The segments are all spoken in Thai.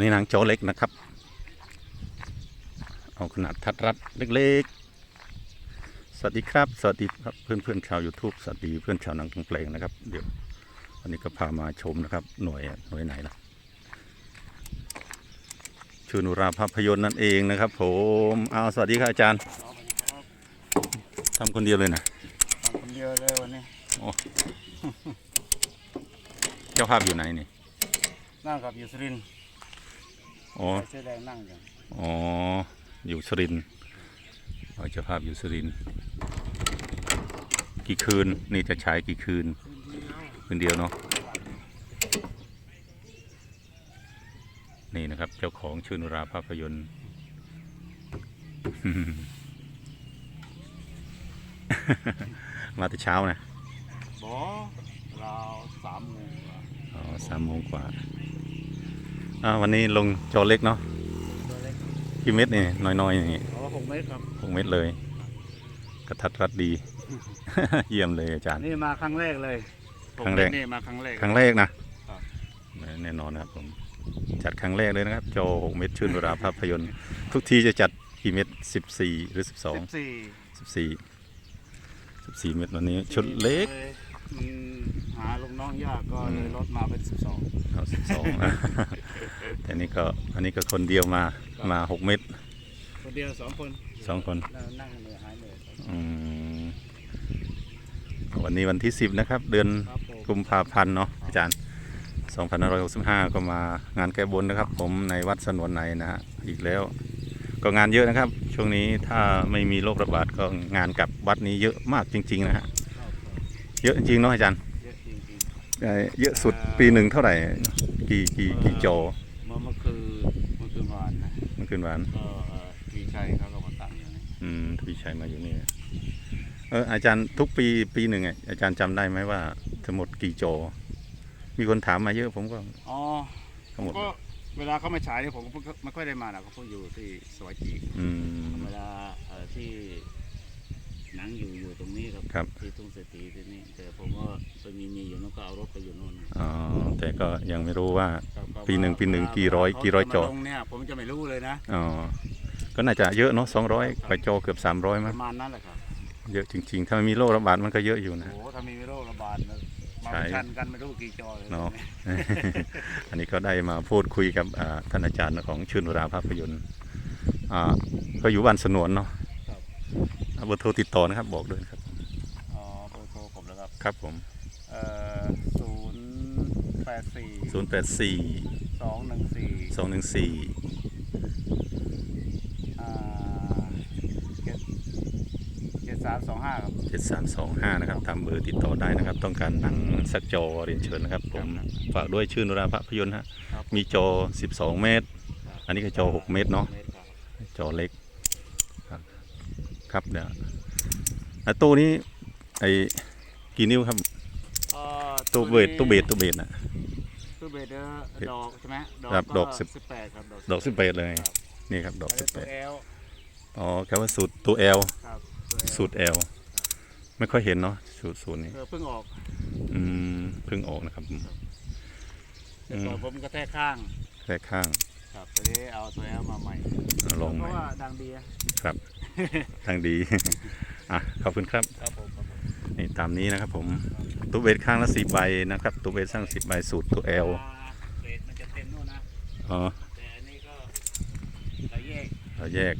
นนี้นางโจเล็กนะครับ เอาขนาดทัดรัดเล็กๆ สวัสดีครับ สวัสดีครับเพื่อนเพื่อนๆชาว YouTube สวัสดีเพื่อนชาวหนังกลางแปลงนะครับ เดี๋ยววันนี้ก็พามาชมนะครับ หน่วยหน่วยไหนล่ะชื่อนุราภาพยนตร์นั่นเองนะครับ ผมเอาสวัสดีครับอาจารย์ทำคนเดียวเลยนะทำคนเดียวเลยวันนี้เจ้าภาพอยู่ไหนนี่นั่งกับยูสรินทร์ อ๋อเสื้อแดงนั่งอยู่อ๋ออยู่สุรินทร์อ๋อเจ้าภาพอยู่สุรินทร์กี่คืนนี่จะฉายกี่คืน คืนเดียวเนาะนี่นะครับ เจ้าของชื่อนุราภาพยนตร์มาแต่เช้านะบอราวสามโมงกว่าอ๋อสามโมงกว่า อ่าวันนี้ลงจอเล็กเนาะตัวเล็กกี่เม็ดนี่น้อยๆอย่างงี้เพราะว่าหกเมตรครับหกเม็ดเลย กระทัดรัดดี เยี่ยมเลยอาจารย์นี่มาครั้งแรกเลยครั้งแรกหเมตนี่มาครั้งแรกครั้งแรกนะครับแน่นอนนะครับผมจัดครั้งแรกเลยนะครับโจหกเม็ดชื่นเวลาภาพยนตร์ ทุกทีจะจัดกี่เม็ดสิบสี่หรือสิบสองสิบสี่สิบสี่สิบสี่เม็ดวันนี้ชุดเล็กมัน หาลูกน้องยากก็เลยลดมาเป็นสิบสองเอาสิบสองแต่นี่ก็อันนี้ก็คนเดียวมามาหกเม็ดคนเดียวสองคนสองคนนั่งนั่งเหนื่อยหายเหนื่อยอืมวันนี้วันที่สิบนะครับ เดือนครับผมกุมภาพันธ์เนาะอาจารย์2565 ก็มางานแก้บนนะครับ ผมในวัดสนวนในนะฮะอีกแล้ว ก็งานเยอะนะครับ ช่วงนี้ถ้าไม่มีโรคระบาดก็งานกับวัดนี้เยอะมากจริง ๆ นะฮะครับเยอะจริงๆเนาะอาจารย์ เยอะจริงเอ่อเยอะสุดปีหนึ่งเท่าไหร่ กี่กี่กี่โจๆเมื่อเมื่อคืนเมื่อคืนวานนะเมื่อคืนวานก็เอ่อวีชัยเขาก็มาตั้งอยู่นี่อืมทวีชัยมาอยู่นี่เอออาจารย์ทุกปีปีหนึ่งอะอาจารย์จำได้ไหมว่าทั้งหมดกี่โจมีคนถามมาเยอะผมก็อ๋อทั้งหมดก็เวลาเขามาฉายเนี่ยผมก็ไม่ค่อยได้มานะเขาพูดอยู่ที่สวัสดีอืมเวลาเอ่อที่ หนังอยู่อยู่ตรงนี้ครับครับ ที่ทุ่งเศรษฐีที่นี่แต่ผมก็ไปมีมีอยู่นู้นก็เอารถไปอยู่นู่นอ๋อแต่ก็ยังไม่รู้ว่า ครับก็ปีหนึ่งว่าปีหนึ่งว่ากี่ร้อยเขากี่ร้อยจะจอมาลงเนี่ยผมจะไม่รู้เลยนะ อ๋อก็น่าจะเยอะเนาะสองร้อยกว่าโจเกือบสามร้อยปมั้งระมาณนั้นแหละครับเยอะจริงๆ ถ้าไม่มีโรคระบาดมันก็เยอะอยู่โอ้นะโหถ้ามีโรคระบาดนะมาใช่ ชันกันไม่รู้กี่จอเลยเนาะ อันนี้ก็ได้มาพูดคุยกับอ่าท่านอาจารย์ของชื่นวราภาพยนตร์อ่าก็อยู่บ้านสนวนเนาะครับ เอาเบอร์โทรติดต่อนะครับบอกด้วยนะครับอ๋อเบอร์โทรผมแล้วครับ ครับผมเอ่อศูนย์แปดสี่0 8 4สองหนึ่งสี่2 1 4อ่าเจ็ดเจ็ดสามสองห้าครับ7 3 2 5นะครับตามเบอร์ติดต่อได้นะครับ ต้องการหนังสักจอเรียนเชิญนะครับ ผมฝากด้วยชื่นวราภาพยนตร์ฮะครับมีจอ 12 เมตร อันนี้ก็จอ 6 เมตรเนาะเมตรครับ จอเล็กครับ ครับเดี๋ยวอะตู้นี้ไอ้กี่นิ้วครับอ่อตู้เบสตู้เบสตู้เบสนะตู้เบสเดอร์ดอกใช่ไหมครับดอกสิบสิบแปดครับดอกดอกสิบแปดเลยครับนี่ครับดอกอันสินี้บแปตัวดแอลอ๋อแค่ว่าสูตรตัว L ครับตัว L สูตร L ไม่ค่อยเห็นเนาะสูตรสูตรนี้เออเพิ่งออก อืมเพิ่งออกนะครับแต่ก่อนผมกระแทกข้างแค่ข้าง ครับตอนนี้เอาตัวแอลมาใหม่ลองเพใหม่ราะว่าดังดีอะครับ ทางดีอะขอบคุณครับครับผมครับผมนี่ตามนี้นะครับผมตู้เบสข้างละสิบใบนะครับตู้เบสสร้างสิบใบสูตรตัว L อ่าเบสมันจะเต็มนู่นนะอ๋อแต่อันนี้ก็เราแยกเราแยก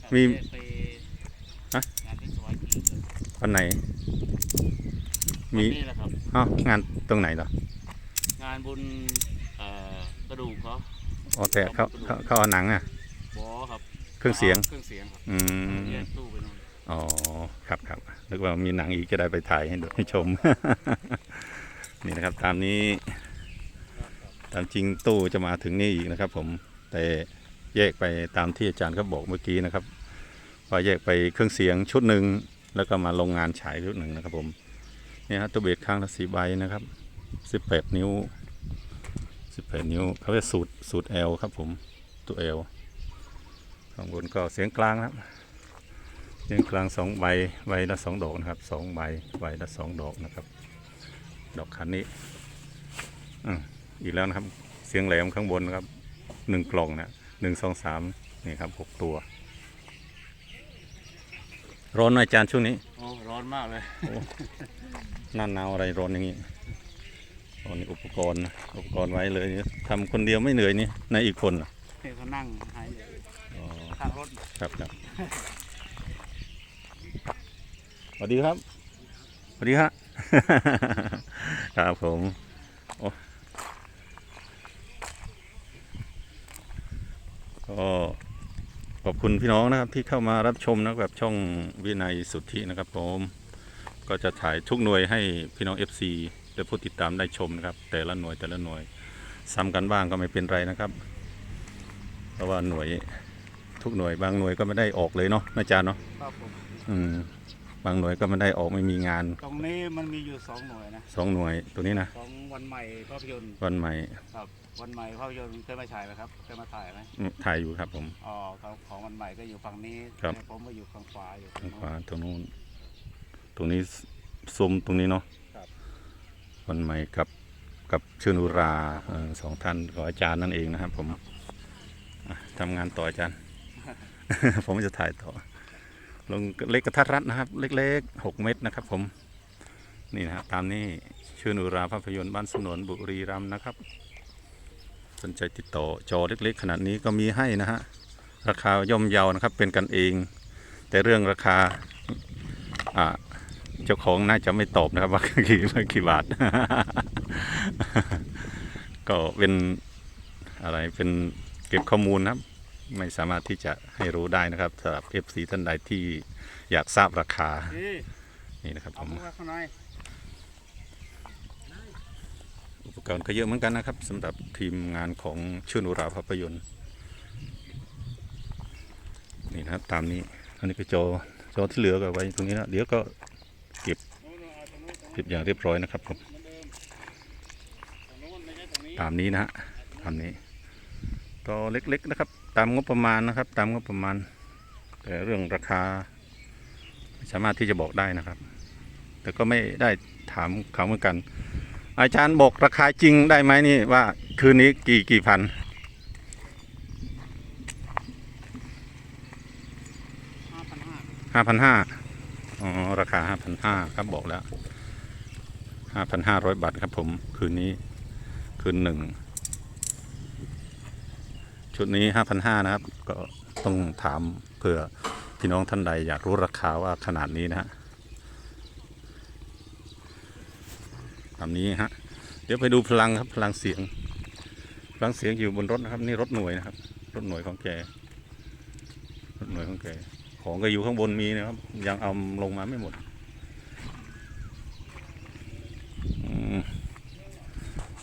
ครับมีแยกไปฮะงานที่สวยจริงเลยวันไหน มีวันนี่แหละครับอ้าวงานตรงไหนเหรองานบุญเอ่อกระดูกเขาอ๋อแต่เขาเขาเขาเอาหนังอะบอครับ เครื่องเสียง เครื่องเสียงครับอืม แยกตู้ไปนู่นอ๋อ ครับครับนึกว่ามีหนังอีกจะได้ไปถ่ายให้ดูให้ชม นี่นะครับ ตามนี้ ตามจริงตู้จะมาถึงนี่อีกนะครับ ผม แต่แยกไปตามที่อาจารย์เขาบอกเมื่อกี้นะครับ ว่าแยกไปเครื่องเสียงชุดหนึ่งแล้วก็มาลงงานฉายชุดหนึ่งนะครับ ผมนี่ฮะตัวเบสข้างละสีใบนะครับสิบแปดนิ้วสิบแปดนิ้วเขาเรียกสูตรสูตร L ครับ ผม ตัว L ข้างบนก็เสียงกลางนะครับ เสียงกลางสองใบใบละสองดอกนะครับสองใบใบละสองดอกนะครับ ดอกคันนี้อะอีกแล้วนะครับ เสียงแหลมข้างบนนะครับหนึ่งกล่องนะหนึ่งสองสามนี่ครับหกตัว ร้อนไหมอาจารย์ช่วงนี้โอ้ร้อนมากเลยหน้าหนาวอะไรร้อนอย่างนี้โอ้นี่อุปกรณ์นะอุปกรณ์ไว้เลยทำคนเดียวไม่เหนื่อยนี่ในอีกคนล่ะเพื่อนเขานั่งหายอยู่อ๋อ ข้างรถครับครับสวัสดีครับสวัสดีครับครับผมโอ้ก็ขอบคุณพี่น้องนะครับที่เข้ามารับชมนะครับ ช่องวินัยสุทธินะครับผม ก็จะถ่ายทุกหน่วยให้พี่น้อง FC และผู้ติดตามได้ชมนะครับ แต่ละหน่วยแต่ละหน่วยซ้ำกันบ้างก็ไม่เป็นไรนะครับ เพราะว่าหน่วย ทุกหน่วย บางหน่วยก็ไม่ได้ออกเลยเนาะอาจารย์เนาะครับผมอืมบางหน่วยก็ไม่ได้ออกไม่มีงานตรงนี้มันมีอยู่สองหน่วยนะสองหน่วยตัวนี้นะของวันใหม่ภาพยนตร์วันใหม่ครับ วันใหม่ภาพยนตร์เคยมาฉายไหมครับเคยมาถ่ายไหมอืมถ่ายอยู่ครับผม อ๋อของของวันใหม่ก็อยู่ฝั่งนี้ครับแต่ผมก็อยู่ฝั่งขวาอยู่ทางขวาตรงนู้นตรงนี้ซุ้มตรงนี้เนาะครับวันใหม่กับกับชื่อนุราเออสองท่านของอาจารย์นั่นเองนะครับผมอะทำงานต่ออาจารย์ ผมจะถ่ายต่อ ลงเล็กกระทัดรัดนะครับ เล็กๆหกเม็ดนะครับ ผม นี่นะครับตามนี้ชื่อนุราภาพยนตร์บ้านสนวนบุรีรัมย์นะครับ สนใจติดต่อจอเล็กๆ ขนาดนี้ก็มีให้นะฮะ ราคาย่อมเยานะครับ เป็นกันเอง แต่เรื่องราคาอ่าเจ้าของน่าจะไม่ตอบนะครับว่ากี่กี่บาท ก็เป็นอะไรเป็นเก็บข้อมูลนะครับ ไม่สามารถที่จะให้รู้ได้นะครับสำหรับ FC ท่านใดที่อยากทราบราคา นี่นี่นะครับผเอามมือไว้ข้างในอุปกรณ์ก็เยอะเหมือนกันนะครับสำหรับทีมงานของชื่อนุราภาพยนตร์ นี่นะครับตามนี้ อันนี้ก็จอจอที่เหลือก็ไว้ตรงนี้นะเดี๋ยวก็โน่นๆเอาตรงนู้นตรงเก็บอย่างเรียบร้อยนะครับผมเหมือนเดิมตรงนู้นไม่ใช่ตรงนี้ตามนี้นะฮะตามนี้ก็เล็กๆนะครับ ตามงบประมาณนะครับ ตามงบประมาณ แต่เรื่องราคา ไม่สามารถที่จะบอกได้นะครับ แต่ก็ไม่ได้ถามเขาเหมือนกัน อาจารย์บอกราคาจริงได้ไหมนี่ว่าคืนนี้กี่กี่พันห้าพันห้าอ๋อราคาห้าพันห้าครับบอกแล้วห้าพันห้าร้อยบาทครับผมคืนนี้คืนหนึ่ง ชุดนี้ห้าพันห้านะครับ ก็ต้องถามเผื่อพี่น้องท่านใดอยากรู้ราคาว่าขนาดนี้นะฮะตามนี้ฮะ เดี๋ยวไปดูพลังครับพลังเสียง พลังเสียงอยู่บนรถนะครับ นี่รถหน่วยนะครับ รถหน่วยของแก รถหน่วยของแก ของก็อยู่ข้างบนมีนะครับ ยังเอาลงมาไม่หมด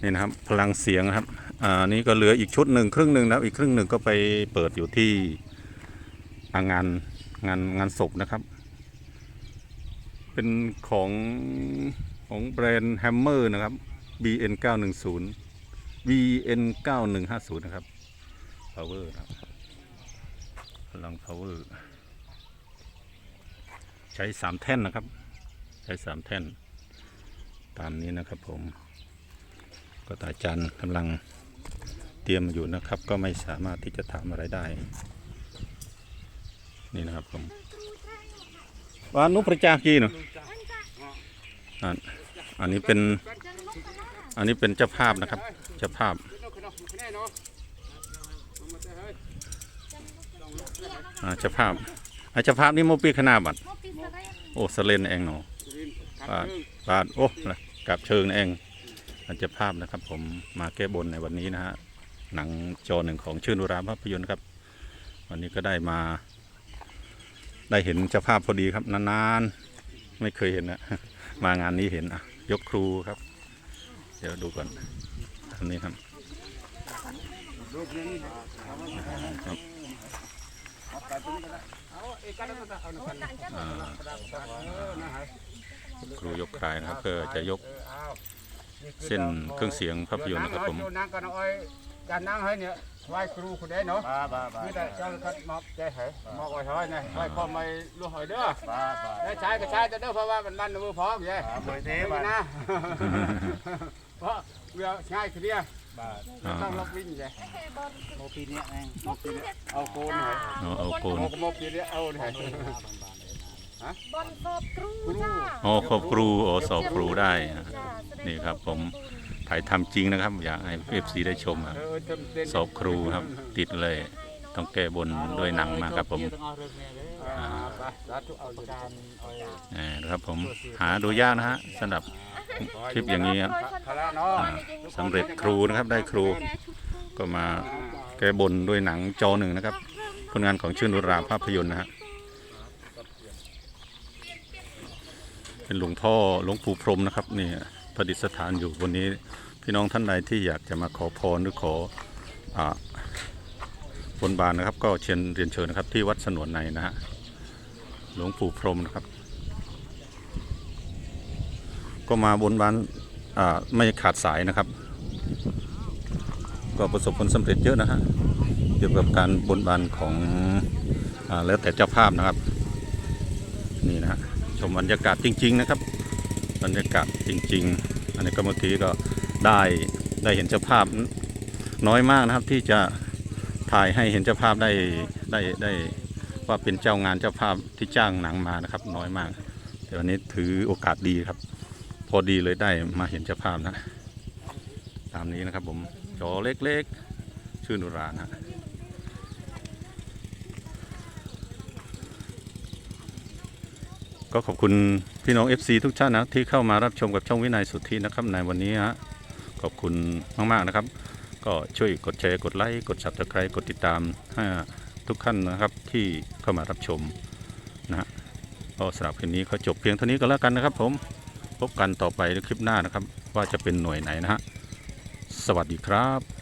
นี่นะครับ พลังเสียงนะครับ อ่านี่ก็เหลืออีกชุดหนึ่งครึ่งหนึ่งแล้วอีกครึ่งหนึ่งก็ไปเปิดอยู่ที่งานงานงานศพนะครับ เป็นของของแบรนด์แฮมเมอร์นะครับ BN 910 BN 9150นะครับ power นะครับพลัง power ใช้สามแท่นนะครับ ใช้สามแท่น ตามนี้นะครับผม ก็ตาจันกำลัง เตรียมอยู่นะครับ ก็ไม่สามารถที่จะทำอะไรได้ นี่นะครับผมวานุประจากีเนาะอ่าอันนี้เป็น อันนี้เป็นเจ้าภาพนะครับ เจ้าภาพอ่าเจ้าภาพอ่าเจ้าภาพนี่โมปีขนาบัดโอ้สเลนเองเนาะบาทบาทโอ้กับเชิงเองอาจจะภาพนะครับผมมาแก้บนในวันนี้นะฮะ หนังจอหนึ่งของชื่อนุราภาพยนตร์ครับ วันนี้ก็ได้มา ได้เห็นเจ้าภาพพอดีครับ นานๆ ไม่เคยเห็นนะมางานนี้เห็นอะ ยกครูครับ เดี๋ยวดูก่อนอันนี้ครับครับครูยกคลายนะครับเพื่อจะยกเส้นเครื่องเสียงภาพยนตร์นะครับผม การนั่งให้เนี่ยไหวครูคุณได้เนาะบ้าบ้า คือแต่เจ้าคัดมอกใจเหรอมอกไว้หอยนะไหว้พ่อไม่ลูกหอยเด้อบ้าบ้าได้ใช้ก็ใช้แต่เด้อเพราะว่ามันมันมือพร้อมเย้บ้าบ้อยเซ่บ้านะเพราะเรือง่ายคือเนี่ยบ้าต้องล็อกวิ่งเย่โมปีเนี้ยเองโมปีเนี่ยเอาโคนหน่อเอาโคนโมกโมปีเนี่ยเอาเน่อยบอลสอบครูจ้าอ๋อครูอ๋อสอบครูได้นี่ครับผม ถ่ายทำจริงนะครับ อยากให้เอฟซีได้ชมครับสอบครูครับ ติดเลย ต้องแก้บนด้วยหนังมาครับผมนี่นะครับผมหาดูยากนะฮะสำหรับคลิปอย่างนี้ครับสำเร็จครูนะครับได้ครู ก็มาแก้บนด้วยหนังจอหนึ่งนะครับผลงานของชื่อนุราภาพยนตร์นะฮะเป็นหลวงพ่อหลวงปู่พรมนะครับนี่ ประดิษฐานอยู่บนนี้ พี่น้องท่านใดที่อยากจะมาขอพรหรือขออบนบานนะครับ ก็เชิญเรียนเชิญนะครับ ที่วัดสนวนในนะฮะหลวงปู่พรหมนะครับ ก็มาบนบานไม่ขาดสายนะครับ ก็ประสบผลสำเร็จเยอะนะฮะเกี่ยวกับการบนบานของอแล้วแต่เจ้าภาพนะครับ นี่นะฮะชมบรรยากาศจริง ๆ นะครับ บรรยากาศจริง ๆ อันนี้ก็เมื่อกี้ก็ได้ได้เห็นเจ้าภาพน้อยมากนะครับที่จะถ่ายให้เห็นเจ้าภาพได้ได้ได้ว่าเป็นเจ้างานเจ้าภาพที่จ้างหนังมานะครับ น้อยมาก แต่วันนี้ถือโอกาสดีครับ พอดีเลยได้มาเห็นเจ้าภาพนะ ตามนี้นะครับผมจอเล็กๆ ชื่อนุรานะ ก็ขอบคุณพี่น้อง FC ทุกท่านนะที่เข้ามารับชมกับช่องวินัยสุทธินะครับในวันนี้ฮะขอบคุณมากๆนะครับ ก็ช่วยกดแชร์กดไลค์กด subscribe กดติดตามให้ทุกท่านนะครับที่เข้ามารับชมนะฮะก็สำหรับคลิปนี้ก็จบเพียงเท่านี้ก็แล้วกันนะครับ ผมพบกันต่อไปในคลิปหน้านะครับ ว่าจะเป็นหน่วยไหนนะฮะสวัสดีครับ